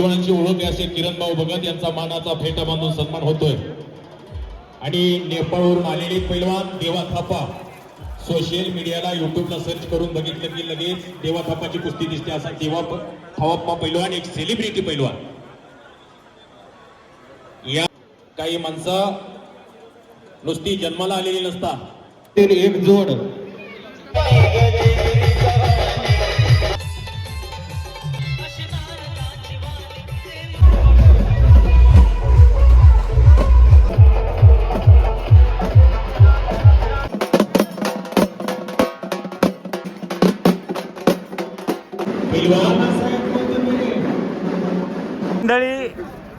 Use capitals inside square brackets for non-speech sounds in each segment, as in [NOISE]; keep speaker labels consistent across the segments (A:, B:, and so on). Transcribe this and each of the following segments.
A: पैलवानांची ओळख असे किरण भाऊ भगत यांचा मानाचा फेटा बांधून सन्मान होतोय. आणि नेपाळवरून आलेले पैलवान देवा थापा सोशल मीडियाला युट्यूबला सर्च करून बघितलं की लगेच देवा थापाची कुस्ती दिसते असा देवा थावाप्पा पैलवान एक सेलिब्रिटी पैलवान. या काही माणसं नुसती जन्माला आलेली नसतात तर एक जोड.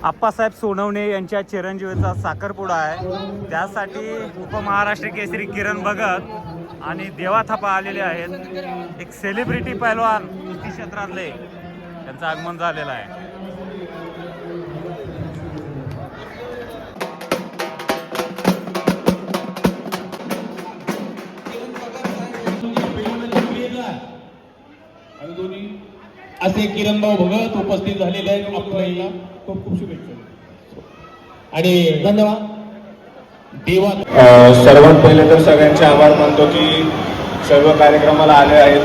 B: आप्पासाहेब सोनवणे यांच्या चिरंजीवीचा साखरपुडा आहे. त्यासाठी उपमहाराष्ट्र केसरी किरण भगत आणि देवा थापा आलेले आहेत. एक सेलिब्रिटी पैलवान कुस्ती क्षेत्रातले त्यांचं आगमन झालेलं आहे.
A: असे किरणभाऊ भगत उपस्थित झालेले आहेत आपल्याला. खूप खूप शुभेच्छा. आणि धन्यवाद. देवा
C: सर्वात पहिले तर सगळ्यांचे आभार मानतो की सर्व कार्यक्रमाला आले आहेत.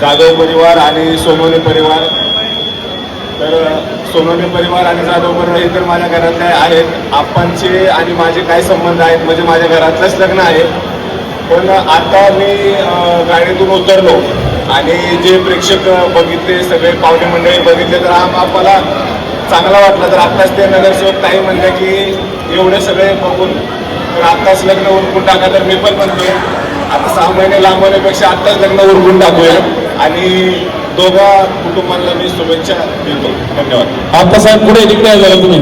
C: जाधव परिवार आणि सोनवणे परिवार. तर अ, सोनवणे परिवार आणि जाधव परिवार हे तर माझ्या घरातले आहेत. आप्पांचे आणि माझे काय संबंध आहेत? म्हणजे माझ्या घरातलंच लग्न आहे. पण आता मी गाडीतून उतरलो. आणि जे प्रेक्षक बघितले सगळे पाहुणे मंडळी बघितले तर आम्हाला चांगला वाटला. तर आत्ताच ते नगरसेवक ताई म्हणले की एवढे सगळे बघून तर आत्ताच लग्न उरकून टाका. तर मी पण म्हणतोय आता सहा महिने लांबवण्यापेक्षा आत्ताच लग्न उरकून टाकूया. आणि दोघा कुटुंबांना मी शुभेच्छा देतो. धन्यवाद.
A: आता साहेब पुढे तिकडे झाला तुम्ही?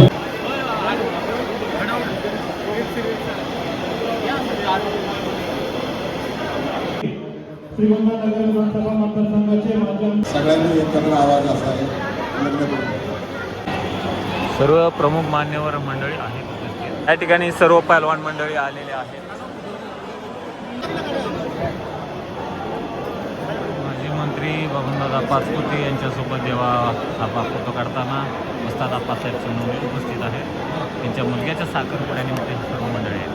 D: आवाज असा आहे.
B: सर्व प्रमुख मान्यवर मंडळी आहेत या ठिकाणी सर्व पैलवान मंडळी आलेले आहेत. माजी मंत्री बबनदादा पाचपुते यांच्यासोबत जेव्हा थापा फोटो काढताना उस्ताद आप्पासाहेब सोनवणे उपस्थित आहेत. त्यांच्या मुलग्याच्या साखरपुड्यानिमित्त सर्व मंडळी आहेत.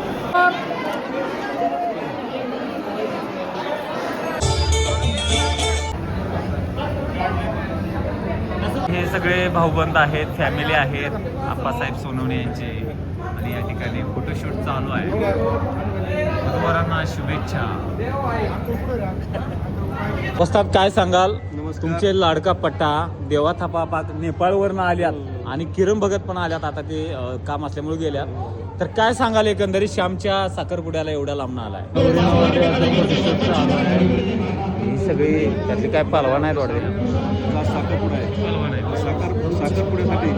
B: हे सगळे भाऊबंद आहेत फॅमिली आहेत. आप्पासाहेब सोनवणे यांचे आणि या ठिकाणी फोटोशूट चालू आहे. वधूवरांना शुभेच्छा. वस्तात काय सांगाल? तुमचे लाडका पट्टा देवा थापा पाक नेपाळवरनं आल्यात आणि किरण भगत पण आल्यात आता ते काम असल्यामुळे गेल्यात. तर काय सांगाल एकंदरीत? श्यामच्या साखरपुड्याला एवढ्या लांबणं आलाय ही. सगळी त्यातली काय पालवान आहेत
D: वाटते. साखरपुडा आहे. साखर साखरपुड्यासाठी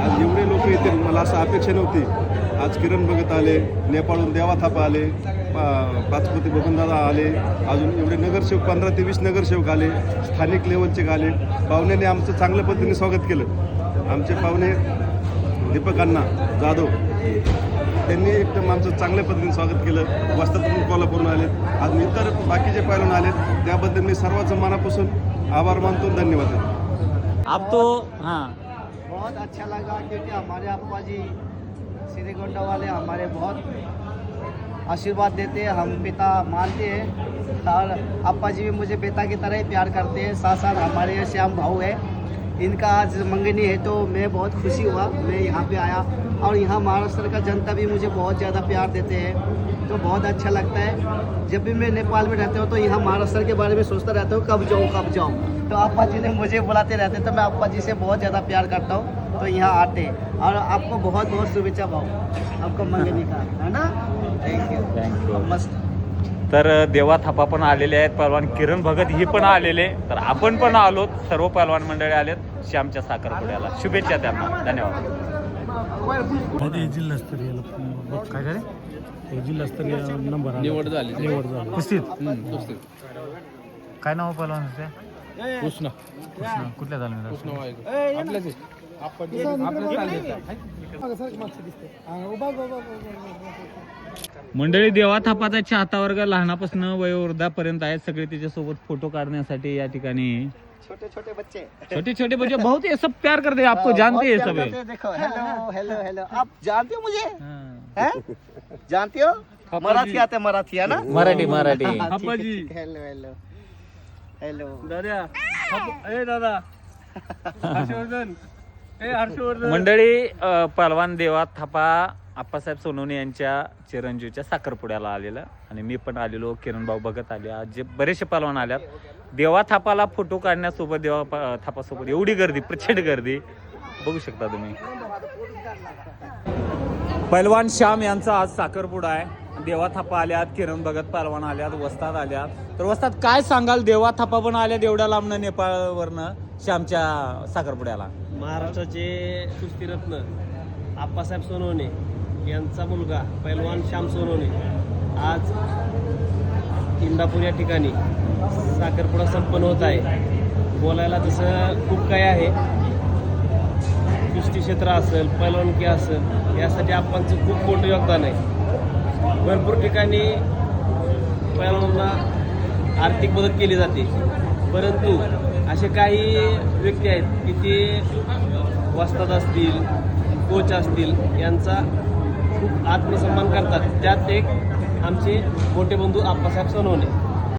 D: आज एवढे लोक येतील मला असं अपेक्षा नव्हती. आज किरण भगत आले नेपाळहून देवा थापा आले पाचपती बबनदादा आले अजून एवढे नगरसेवक पंधरा ते वीस नगरसेवक आले स्थानिक लेवलचे आले. पाहुण्याने आमचं चांगल्या पद्धतीने स्वागत केलं. आमचे पाहुणे दीपक अण्णा जाधव. त्यांनी एकदम आमचं चांगल्या पद्धतीने स्वागत केलं. वस्तातून कोल्हापूरून आले. आज इतर बाकीचे पैलवान आले त्याबद्दल मी सर्वांचं मनापासून आभार मानतो. धन्यवाद.
B: अब तो हाँ.
E: बहुत अच्छा लगा क्योंकि हमारे अप्पा जी श्रीगोंडा वाले हमारे बहुत आशीर्वाद देते हैं हम पिता मानते हैं। और अप्पा जी भी मुझे पिता की तरह ही प्यार करते हैं। साथ साथ हमारे श्याम भाऊ है। इनका आज मंगनी है तो मैं बहुत खुशी हुआ। मैं यहाँ पे आया और यहाँ महाराष्ट्र का जनता भी मुझे बहुत ज़्यादा प्यार देते हैं तो बहुत अच्छा लगता है। जब भी मैं नेपाल में रहता हूँ तो यहाँ महाराष्ट्र के बारे में सोचता रहता हूँ कब जाऊँ कब जाऊँ। तो अप्पा जी ने मुझे बुलाते रहते तो मैं अप्पा जी से बहुत ज़्यादा प्यार करता हूँ तो यहाँ आते हैं। और आपको बहुत बहुत शुभेच्छा भाऊ आपको मंगनी का है ना? थैंक यू
B: थैंक यू
E: मस्त।
B: तर देवा थापा पण आलेले आहेत. पहलवान किरण भगत हे पण आलेले. तर आपण पण आलो. सर्व पहलवान मंडळी आलेत. श्यामच्या साखरपुड्याला शुभेच्छा त्यांना. धन्यवाद.
F: जिल्हास्तरीय
B: काय झाले?
F: हे जिल्हास्तरीय नंबर निवड झाली. निवड झाली.
B: कुस्तीत काय नाव पहलवान कृष्ण. कृष्ण. कुठल्या झालं मंडळी देवा थापाचा हातावर्ग लहानापासून वयोवृद्धापर्यंत आहेत सगळे. त्याच्यासोबत फोटो काढण्यासाठी या ठिकाणी
E: छोटे छोटे बच्चे
B: छोटे छोटे बच्चे बहुत ये सब प्यार करते हैं आपको जानते हैं सब
E: देखो हेलो हेलो हेलो आप जानते हो मुझे?
B: हाँ।
E: जानते हो? मराठी आते मराठी है ना? [LAUGHS]
B: Marathi Marathi.
E: Hello hello hello
F: दादा ए दादा. हर्षवर्धन.
B: मंडळी अ, पहलवान देवा थापा आप्पासाहेब सोनवणे यांच्या चिरंजीवच्या साखरपुड्याला आलेलं. आणि मी पण आलेलो किरणभाऊ बघत आले. आज जे बरेचसे पहलवान आल्यात. देवा थापाला फोटो काढण्यासोबत देवा प- थापासोबत एवढी गर्दी प्रचंड गर्दी. बघू शकता तुम्ही. पहलवान श्याम यांचा आज साखरपुडा आहे. देवा थापा आल्यात किरण भगत पहलवान आल्यात वस्ताद आल्यात. तर वस्ताद काय सांगाल? देवा थापा पण आल्यात एवढ्या लांबनं नेपाळवरनं. श्यामच्या साखरपुड्याला.
G: महाराष्ट्राचे कुस्तीरत्न आप्पासाहेब सोनवणे यांचा मुलगा पैलवान श्याम सोनवणे. आज इंदापूर या ठिकाणी साखरपुडा संपन्न होत आहे. बोलायला तसं खूप काही आहे कुस्ती क्षेत्र असेल पैलवानकी असेल यासाठी आप्पांचं खूप मोठं योगदान आहे. भरपूर ठिकाणी पैलवानांना आर्थिक मदत केली जाते. परंतु असे काही व्यक्ती आहेत की ते वस्ताद असतील कोच असतील यांचा खूप आत्मसन्मान करतात. त्यात एक आमचे मोठे बंधू आप्पासाहेब सोनवणे.